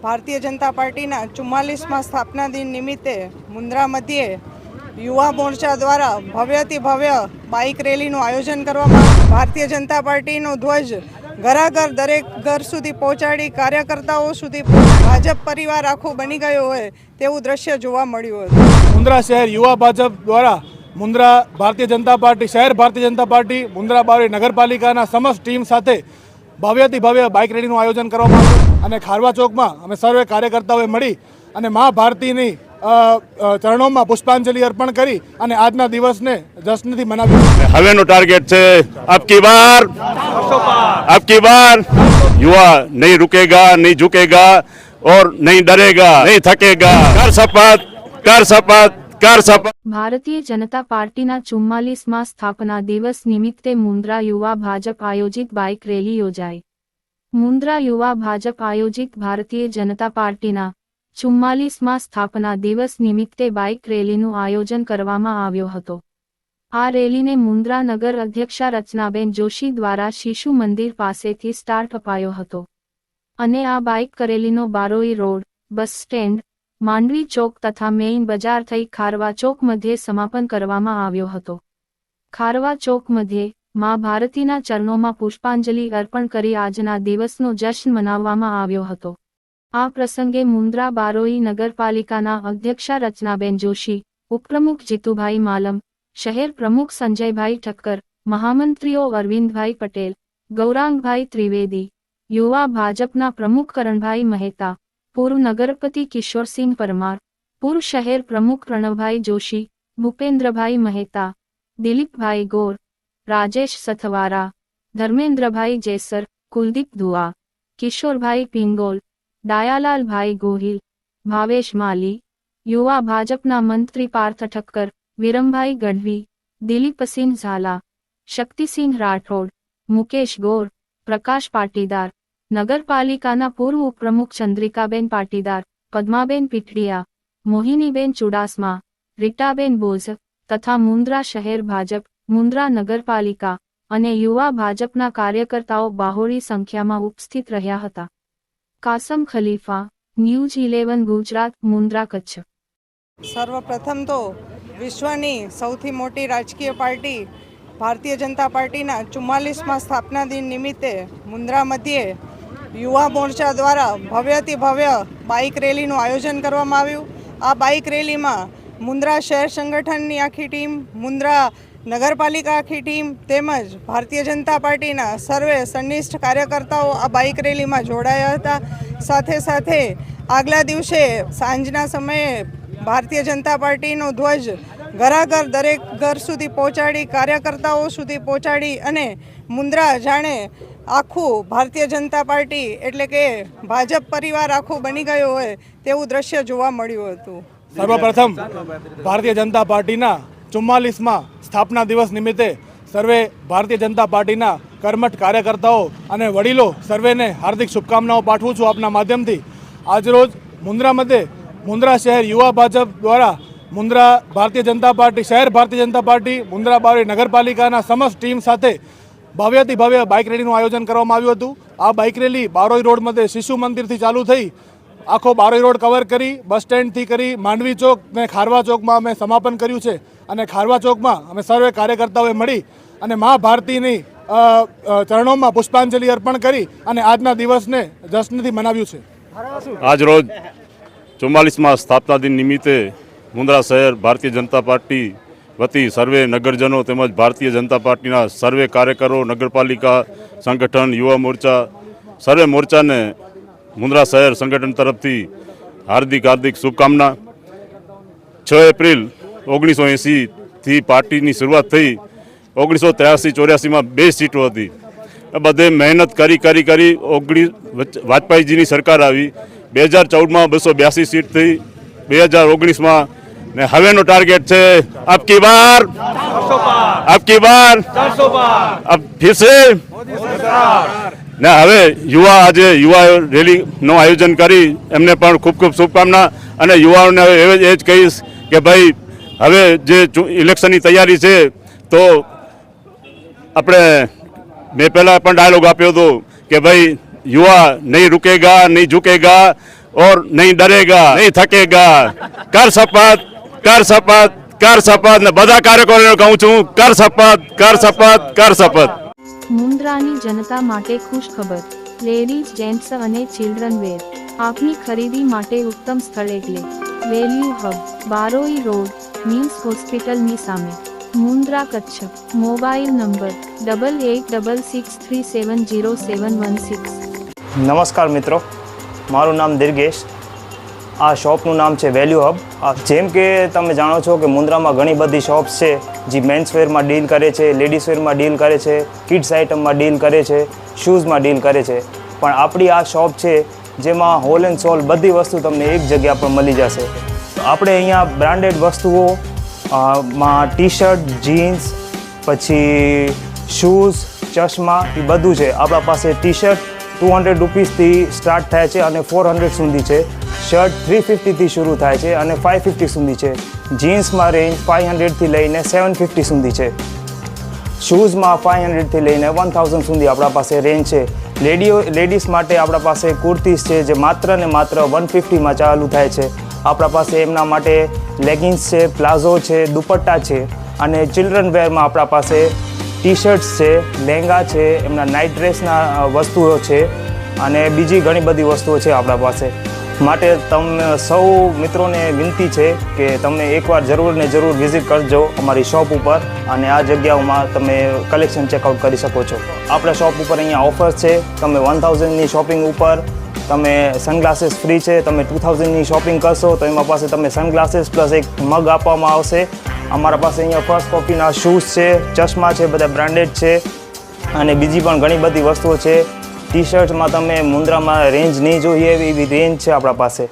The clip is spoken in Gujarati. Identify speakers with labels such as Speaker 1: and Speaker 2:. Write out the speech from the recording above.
Speaker 1: ભારતીય જનતા પાર્ટીના ચુમ્માલીસમાં સ્થાપના દિન નિમિત્તે મુન્દ્રા મધ્યે યુવા મોરચા દ્વારા ભવ્યથી ભવ્ય બાઇક રેલીનું આયોજન કરવામાં ભારતીય જનતા પાર્ટીનો ધ્વજ ઘરાઘર દરેક ઘર સુધી પહોંચાડી કાર્યકર્તાઓ સુધી ભાજપ પરિવાર આખું બની ગયો હોય તેવું દ્રશ્ય જોવા મળ્યું હતું.
Speaker 2: મુન્દ્રા શહેર યુવા ભાજપ દ્વારા મુન્દ્રા ભારતીય જનતા પાર્ટી શહેર ભારતીય જનતા પાર્ટી મુન્દ્રા બાવળી નગરપાલિકાના સમસ્ત ટીમ સાથે ભવ્યથી ભવ્ય બાઇક રેલીનું આયોજન કરવામાં આવ્યું અને ખારવા ચોકમાં અમે સર્વે કાર્યકર્તાઓએ મળી અને મા ભારતીની ચરણોમાં પુષ્પાંજલિ અર્પણ કરી અને આજના દિવસને જશ્નથી મનાવ્યું.
Speaker 3: હવેનો ટાર્ગેટ છે અબકી બાર અબકી બાર યુવા નહીં रुकेगा નહીં झुकेगा और नहीं डरेगा नहीं थकेगा कर शपथ कर शपथ कर शपथ
Speaker 4: ભારતીય જનતા પાર્ટીના ચુમ્માલીસમાં સ્થાપના દિવસ નિમિત્તે મુન્દ્રા યુવા ભાજપ આયોજિત બાઇક રેલી યોજાઈ મુન્દ્રા યુવા ભાજપ આયોજિત ભારતીય જનતા પાર્ટીના ચુમ્માલીસમાં સ્થાપના દિવસ નિમિત્તે બાઇક રેલીનું આયોજન કરવામાં આવ્યો હતો આ રેલીને મુન્દ્રા નગર અધ્યક્ષા રચનાબેન જોશી દ્વારા શિશુ મંદિર પાસેથી સ્ટાર્ટ અપાયો હતો. અને આ bike કરેલીનો Baroi road, bus stand, Mandvi ચોક તથા મેઇન બજાર થઈ ખારવા ચોક મધ્યે સમાપન કરવામાં આવ્યો હતો. ખારવા ચોક મધ્યે મા ભારતીના ચરણોમાં પુષ્પાંજલિ અર્પણ કરી આજના દિવસનો જશ્ન મનાવવામાં આવ્યો હતો. આ પ્રસંગે મુન્દ્રા બારોઈ નગરપાલિકાના અધ્યક્ષા રચનાબેન જોશી, ઉપપ્રમુખ જીતુભાઈ માલમ શહેર પ્રમુખ સંજયભાઈ ઠક્કર મહામંત્રીઓ અરવિંદભાઈ પટેલ ગૌરાંગભાઈ ત્રિવેદી યુવા ભાજપના પ્રમુખ કરણભાઈ મહેતા પૂર્વ નગરપતિ કિશોરસિંહ પરમાર પૂર્વ શહેર પ્રમુખ પ્રણવભાઈ જોશી ભૂપેન્દ્રભાઈ મહેતા દિલીપભાઈ ગોર રાજેશ સથવારા ધર્મેન્દ્રભાઈ જેસર કુલદીપ દુઆ કિશોરભાઈ પિંગોલ ડાયાલાલભાઈ ગોહિલ ભાવેશ માલી યુવા ભાજપના મંત્રી પાર્થ ઠક્કર વિરમભાઈ ગઢવી, દિલીપસિંહ ઝાલા, શક્તિસિંહ રાઠોડ, મુકેશ ગોર, પ્રકાશ પાટીદાર, નગરપાલિકાના પૂર્વ ઉપપ્રમુખ ચંદ્રિકાબેન પાટીદાર, પદ્માબેન પીઠડિયા, મોહિનીબેન ચુડાસમા, રીટાબેન બોઝ તથા મુન્દ્રા શહેર ભાજપ મુન્દ્રા નગરપાલિકા અને યુવા ભાજપના કાર્યકર્તાઓ બાહોળી સંખ્યામાં ઉપસ્થિત રહ્યા હતા. Kasam Khalifa, news eleven Gujarat Mundra Kutch.
Speaker 1: સર્વપ્રથમ તો વિશ્વની સૌથી મોટી રાજકીય પાર્ટી ભારતીય જનતા પાર્ટીના ચુમ્માલીસમાં સ્થાપના દિન નિમિત્તે મુન્દ્રા મધ્યે યુવા મોરચા દ્વારા ભવ્યથી ભવ્ય બાઇક રેલીનું આયોજન કરવામાં આવ્યું. આ બાઇક રેલીમાં મુન્દ્રા શહેર સંગઠનની આખી ટીમ, મુન્દ્રા નગરપાલિકા આખી ટીમ તેમજ ભારતીય જનતા પાર્ટીના સર્વે સંનિષ્ઠ કાર્યકર્તાઓ આ બાઇક રેલીમાં જોડાયા હતા. સાથે સાથે આગલા દિવસે સાંજના સમયે ભારતીય જનતા પાર્ટીનો ધ્વજ ઘરાઘર દરેક ઘર સુધી પહોંચાડી, કાર્યકર્તાઓ સુધી પહોંચાડી અને મુન્દ્રા જાણે આખું ભારતીય જનતા પાર્ટી એટલે કે ભાજપ પરિવાર આખું બની ગયો હોય તેવું દ્રશ્ય જોવા મળ્યું હતું.
Speaker 2: સર્વપ્રથમ ભારતીય જનતા પાર્ટીના ચુમ્માલીસમાં સ્થાપના દિવસ નિમિત્તે સર્વે ભારતીય જનતા પાર્ટીના કર્મઠ કાર્યકર્તાઓ અને વડીલો સર્વેને હાર્દિક શુભકામનાઓ પાઠવું છું આપના માધ્યમથી. આજરોજ મુન્દ્રા મધ્યે મુન્દ્રા શહેર યુવા ભાજપ દ્વારા મુન્દ્રા ભારતીય જનતા પાર્ટી, શહેર ભારતીય જનતા પાર્ટી, મુન્દ્રા બાવળી નગરપાલિકાના સમસ્ત ટીમ સાથે ભવ્યથી ભવ્ય બાઇક રેલીનું આયોજન કરવામાં આવ્યું હતું. આ બાઇક રેલી બારોઈ રોડ મધ્યે શિશુ મંદિરથી ચાલુ થઈ આખો બારોઈ રોડ કવર કરી, બસ સ્ટેન્ડથી કરી, માંડવી ચોક ને ખારવા ચોકમાં અમે સમાપન કર્યું છે. અને ખારવા ચોકમાં અમે સર્વે કાર્યકર્તાઓએ મળી અને મા ભારતીની ચરણોમાં પુષ્પાંજલિ અર્પણ કરી અને આજના દિવસને જશ્નથી મનાવ્યું છે.
Speaker 3: આજ રોજ ચુમ્માલીસમાં સ્થાપના દિન નિમિત્તે મુન્દ્રા શહેર ભારતીય જનતા પાર્ટી વતી સર્વે નગરજનો તેમજ ભારતીય જનતા પાર્ટીના સર્વે કાર્યકરો, નગરપાલિકા, સંગઠન, યુવા મોરચા, સર્વે મોરચાને મુન્દ્રા શહેર સંગઠન તરફથી હાર્દિક હાર્દિક શુભકામના. છ એપ્રિલ ઓગણીસો એંસીથી પાર્ટીની શરૂઆત થઈ. ઓગણીસો ત્ર્યાસી ચોર્યાસીમાં બે સીટો હતી. બધે મહેનત કરી કરી કરી ઓગણીસ વાજપેયીજીની સરકાર આવી. બે હજાર ચૌદમાં બસો બ્યાસી સીટ થઈ બે હજાર ઓગણીસમાં ને હવેનો ટાર્ગેટ છે આપકી બાર. આપકી બાર. અબ ફિર ને હવે યુવા આજે યુવા રેલીનું આયોજન કરી એમને પણ ખૂબ ખૂબ શુભકામના અને યુવાઓને હવે એ જ કહીશ કે ભાઈ હવે જે ઇલેક્શનની તૈયારી છે તો આપણે મેં પહેલાં પણ ડાયલોગ આપ્યો હતો કે ભાઈ યુવા નહીં रुकेगा નહીં झुकेगा और नहीं ડરેગા नहीं थकेगा। કર શપથ કર શપથ કર શપથ ને બધા કાર્યકરોને કહું છું કર શપથ કર શપથ કર શપથ
Speaker 4: મુન્દ્રાની જનતા માટે ખુશ ખબર, લેડીઝ, જેન્ટ્સ અને ચિલ્ડ્રન વેર, આપની ખરીદી માટે ઉત્તમ સ્થળ એટલે વેલ્યુ હબ, બારોઈ રોડ, મિન્સ હોસ્પિટલની સામે Mundra Kutch, mobile number, double eight double six three seven zero seven one six.
Speaker 5: નમસ્કાર મિત્રો. મારું નામ દિર્ગેશ. આ શોપનું નામ છે વેલ્યુ હબ. જેમ કે તમે જાણો છો કે મુન્દ્રામાં ઘણી બધી શોપ્સ છે, જે મેન્સ વેરમાં ડીલ કરે છે લેડીઝ વેરમાં ડીલ કરે છે કિડ્સ આઇટમમાં ડીલ કરે છે શૂઝમાં ડીલ કરે છે. પણ આપણી આ શોપ છે, જેમાં હોલ એન્ડ સોલ બધી વસ્તુ તમને એક જગ્યા પર મળી જશે. આપણે અહીંયા બ્રાન્ડેડ વસ્તુઓ માં ટી શર્ટ જીન્સ પછી શૂઝ ચશ્મા, એ બધું છે. આપણા પાસે ટી શર્ટ ટુ હંડ્રેડ રૂપીસથી સ્ટાર્ટ થાય છે અને ફોર હંડ્રેડ સુધી છે. શર્ટ થ્રી ફિફ્ટીથી શરૂ થાય છે અને ફાઇવ ફિફ્ટી સુધી છે. જીન્સમાં રેન્જ ફાઇવ હંડ્રેડથી લઈને સેવન ફિફ્ટી સુધી છે. શૂઝમાં ફાઇવ હંડ્રેડથી લઈને વન થાઉઝન્ડ સુધી આપણા પાસે રેન્જ છે. લેડીઓ, લેડીઝ માટે આપણા પાસે કુર્તીઝ છે જે માત્ર ને માત્ર વન ફિફ્ટીમાં ચાલુ થાય છે. આપણા પાસે એમના માટે લેગિન્સ છે, પ્લાઝો છે, દુપટ્ટા છે અને ચિલ્ડ્રન વેરમાં આપણા પાસે ટી શર્ટ્સ છે લહેંગા છે, એમના નાઇટ ડ્રેસના વસ્તુઓ છે અને બીજી ઘણી બધી વસ્તુઓ છે આપણા પાસે. માટે તમને સૌ મિત્રોને વિનંતી છે કે તમે એકવાર જરૂર ને જરૂર વિઝિટ કરજો અમારી શોપ ઉપર અને આ જગ્યાઓમાં તમે કલેક્શન ચેકઆઉટ કરી શકો છો. આપણા શોપ ઉપર અહીંયા ઓફર્સ છે, તમે વન થાઉઝન્ડની શોપિંગ ઉપર, તમે સનગ્લાસીસ ફ્રી છે, તમે ટુ થાઉઝન્ડની શોપિંગ કરશો તો એમાં પાસે તમે સનગ્લાસીસ પ્લસ એક મગ આપવામાં આવશે. અમારા પાસે અહીંયા ફર્સ્ટ કોપીના શૂઝ છે, ચશ્મા છે, બધા બ્રાન્ડેડ છે. અને બીજી પણ ઘણી બધી વસ્તુઓ છે. ટી શર્ટમાં તમે મુન્દ્રામાં રેન્જ નહીં જોઈએ એવી રેન્જ છે આપણા પાસે.